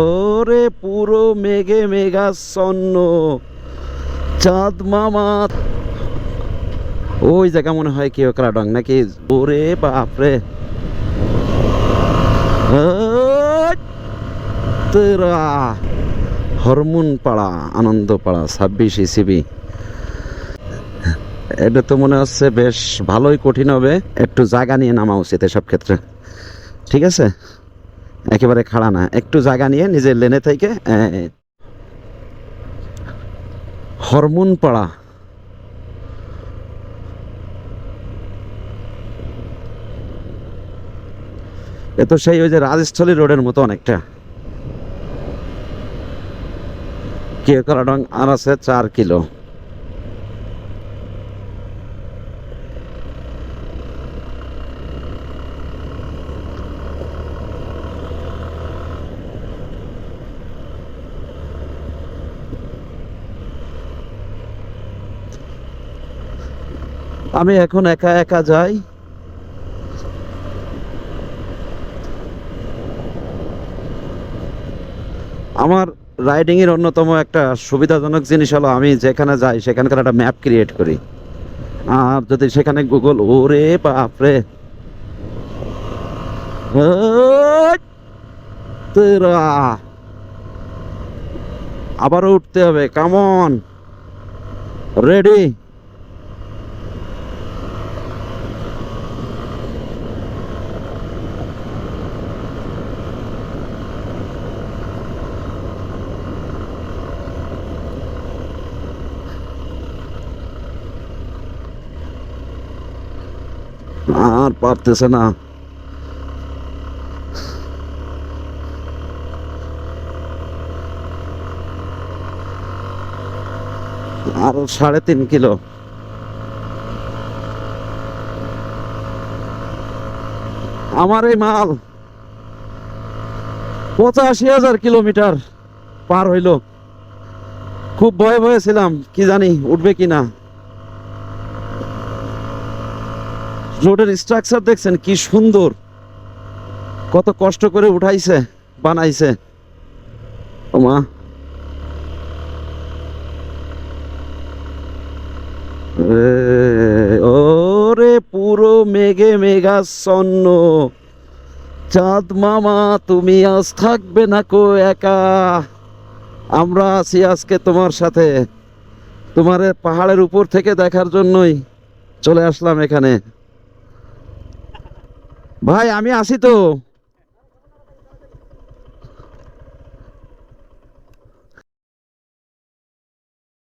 ওরে পুরো মেঘে মেঘাচ্ছন্ন। চাঁদ মামা। ওই জায়গা মনে হয় কেউ কালাডং নাকি? ওরে বাপরে। হরমোন পাড়া আনন্দ পাড়া ছাব্বিশ ইসিবি এটা তো মনে হচ্ছে বেশ ভালোই কঠিন হবে। একটু জায়গা নিয়ে নামা উচিত এসব ক্ষেত্রে। ঠিক আছে? একেবারে খাড়া না। একটু জায়গা নিয়ে নিজের লেনে থেকে হরমোন পাড়া এ তো সেই ওই যে রাজস্থলী রোডের মতো অনেকটা। কেকরাডং আর আছে চার কিলো। আমি এখন একা একা যাই। আমার রাইডিং এর অন্যতম একটা সুবিধাজনক জিনিস হলো আমি যেখানে যাই, সেখানকার একটা ম্যাপ ক্রিয়েট করি। আর যদি সেখানে গুগল ওরে বাপরে! আবারও উঠতে হবে কামন রেডি আর পারতেছে না। আর সাড়ে তিন কিলো। আমার এই মাল পঁচাশি হাজার কিলোমিটার পার হইল। খুব ভয়ে ভয়ে ছিলাম, কি জানি উঠবে কি না রোডের স্ট্রাকচার দেখছেন কি সুন্দর। কত কষ্ট করে উঠাইছে বানাইছে। ওমা এ, ওরে পুরো মেঘে মেঘাচ্ছন্ন। চাঁদ মামা তুমি আজ থাকবে না কো একা। আমরা আছি আজকে তোমার সাথে। তোমার পাহাড়ের উপর থেকে দেখার জন্যই চলে আসলাম এখানে। ভাই আমি আসি তো।